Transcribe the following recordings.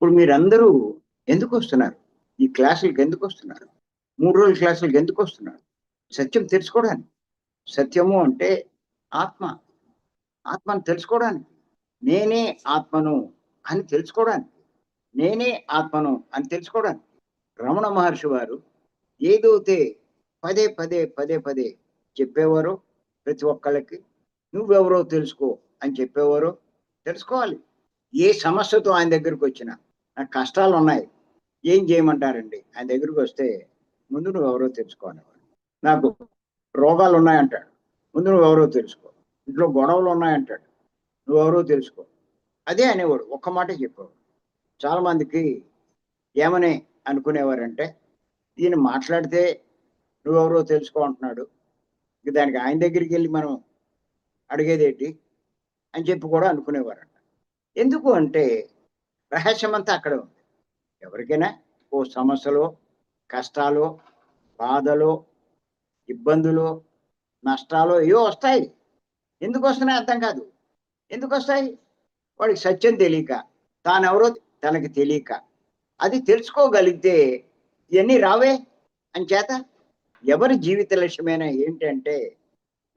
ఇప్పుడు మీరందరూ ఎందుకు వస్తున్నారు ఈ క్లాసులకు ఎందుకు వస్తున్నారు మూడు రోజుల క్లాసులకు ఎందుకు వస్తున్నారు సత్యం తెలుసుకోవడానికి. సత్యము అంటే ఆత్మ. ఆత్మను తెలుసుకోవడానికి. నేనే ఆత్మను అని తెలుసుకోవడానికి. నేనే ఆత్మను అని తెలుసుకోవడానికి. రమణ మహర్షి వారు ఏదైతే పదే పదే పదే పదే చెప్పేవారో ప్రతి ఒక్కళ్ళకి నువ్వెవరో తెలుసుకో అని చెప్పేవారో తెలుసుకోవాలి. ఏ సమస్యతో ఆయన దగ్గరికి వచ్చినా కష్టాలు ఉన్నాయి ఏం చేయమంటారండి? ఆయన దగ్గరికి వస్తే ముందు నువ్వు ఎవరో తెలుసుకోనేవాడు నాకు రోగాలు ఉన్నాయంటాడు ముందు నువ్వు ఎవరో తెలుసుకో. ఇంట్లో గొడవలు ఉన్నాయంటాడు నువ్వెవరో తెలుసుకో. అదే అనేవాడు. ఒక్క మాట చెప్పేవాడు. చాలా మందికి ఏమని అనుకునేవారంటే ఈయన మాట్లాడితే నువ్వెవరో తెలుసుకో అంటున్నాడు. ఇక దానికి ఆయన దగ్గరికి వెళ్ళి మనం అడిగేదేంటి? అని చెప్పి కూడా అనుకునేవారంట. ఎందుకు అంటే రహస్యం అంతా అక్కడ ఉంది. ఎవరికైనా ఓ సమస్యలో కష్టాలు బాధలు ఇబ్బందులు నష్టాలు ఏవో వస్తాయి. ఎందుకు వస్తున్నాయి అర్థం కాదు. ఎందుకు వస్తాయి? వాడికి సత్యం తెలియక తానెవరో తనకి తెలియక. అది తెలుసుకోగలిగితే ఇవన్నీ రావే అని చేత ఎవరి జీవిత లక్ష్యమైన ఏంటంటే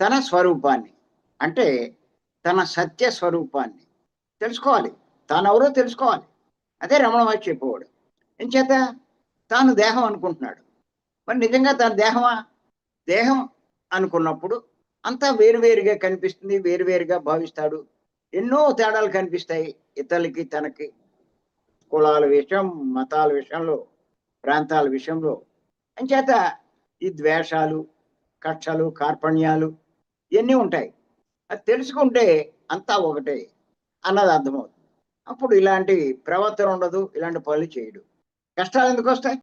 తన స్వరూపాన్ని అంటే తన సత్య స్వరూపాన్ని తెలుసుకోవాలి. తానెవరో తెలుసుకోవాలి. అదే రమణ మహర్షి చెప్పేవాడు ఎంచేత తాను దేహం అనుకుంటున్నాడు. మరి నిజంగా తన దేహమా? దేహం అనుకున్నప్పుడు అంతా వేరువేరుగా కనిపిస్తుంది వేరువేరుగా భావిస్తాడు. ఎన్నో తేడాలు కనిపిస్తాయి ఇతరులకి తనకి. కులాల విషయం మతాల విషయంలో ప్రాంతాల విషయంలో. అంచేత ఈ ద్వేషాలు కక్షలు కార్పణ్యాలు ఇవన్నీ ఉంటాయి? అది తెలుసుకుంటే అంతా ఒకటే అన్నది అర్థమవుతుంది. అప్పుడు ఇలాంటి ప్రవర్తన ఉండదు ఇలాంటి పనులు చేయడు. కష్టాలు ఎందుకు వస్తాయి?